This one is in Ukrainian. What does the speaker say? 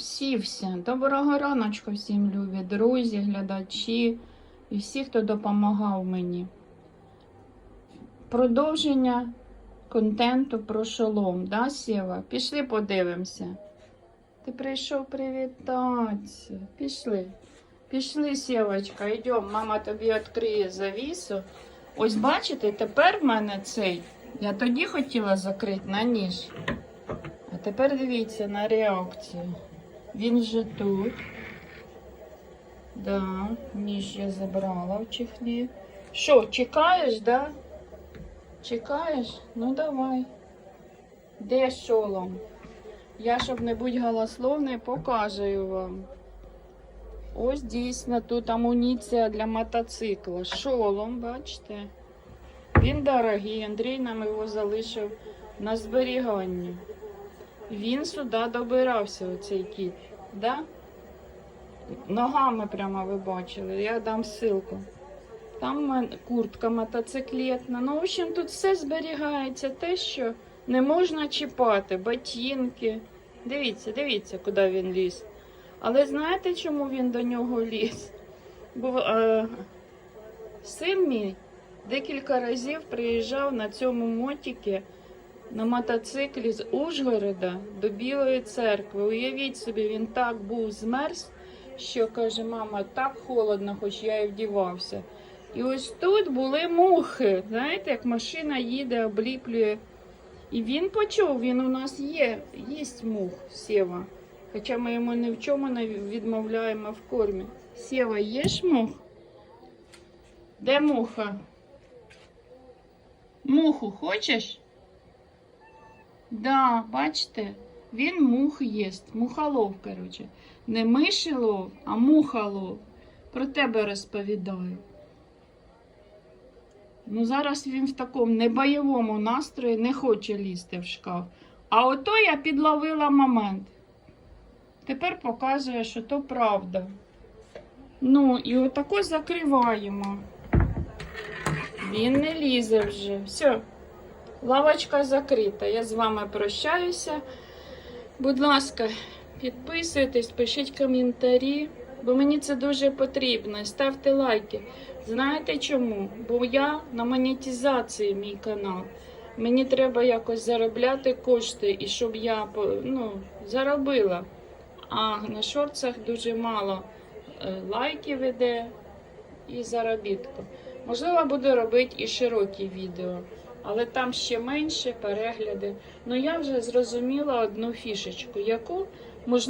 сівся. Доброго раночку всім любі, друзі, глядачі і всі, хто допомагав мені. Продовження контенту про шолом, да, Сєва? Пішли подивимося. Ти прийшов привітатися. Пішли. Пішли, Сєвочка, йдемо, мама тобі відкриє завісу. Ось бачите, тепер в мене цей. Я тоді хотіла закрити на ніж. А тепер дивіться на реакцію. Він вже тут. Да, ніж я забрала в чехлі. Що, чекаєш, да? Чекаєш? Ну давай. Де шолом? Я, щоб не бути голословною, покажу вам. Ось дійсно тут амуніція для мотоцикла. Шолом, бачите? Він дорогий, Андрій нам його залишив на зберігання. Він сюди добирався, оцей кіт. Да? Ногами прямо ви бачили, я дам ссылку. Там куртка мотоциклетна. Ну, в общем, тут все зберігається, те, що не можна чіпати, ботинки. Дивіться, дивіться, куди він ліз. Але знаєте, чому він до нього ліз? Бо е, син мій декілька разів приїжджав на цьому мотіки на мотоциклі з Ужгорода до Білої церкви. Уявіть собі, він так був змерз, що каже, мама, так холодно, хоч я і вдівався. І ось тут були мухи. Знаєте, як машина їде, обліплює. І він почув, він у нас є, їсть мух, Сєва. Хоча ми йому ні в чому не відмовляємо в кормі. Сєва, їш мух? Де муха? Муху хочеш? Да, бачите, він мух їсть. Мухолов, коротше. Не мишелов, а мухолов. Про тебе розповідаю. Ну, зараз він в такому небойовому настрої не хоче лізти в шкаф. А ото я підловила момент. Тепер показує, що то правда. Ну, і отако закриваємо. Він не лізе вже. Все, лавочка закрита. Я з вами прощаюся. Будь ласка, підписуйтесь, пишіть коментарі, бо мені це дуже потрібно. Ставте лайки. Знаєте чому? Бо я на монетизації мій канал. Мені треба якось заробляти кошти і щоб я ну, заробила. А на шорцах дуже мало е, лайків іде і заробітку. Можливо, буду робити і широкі відео, але там ще менше перегляди. Ну я вже зрозуміла одну фішечку, яку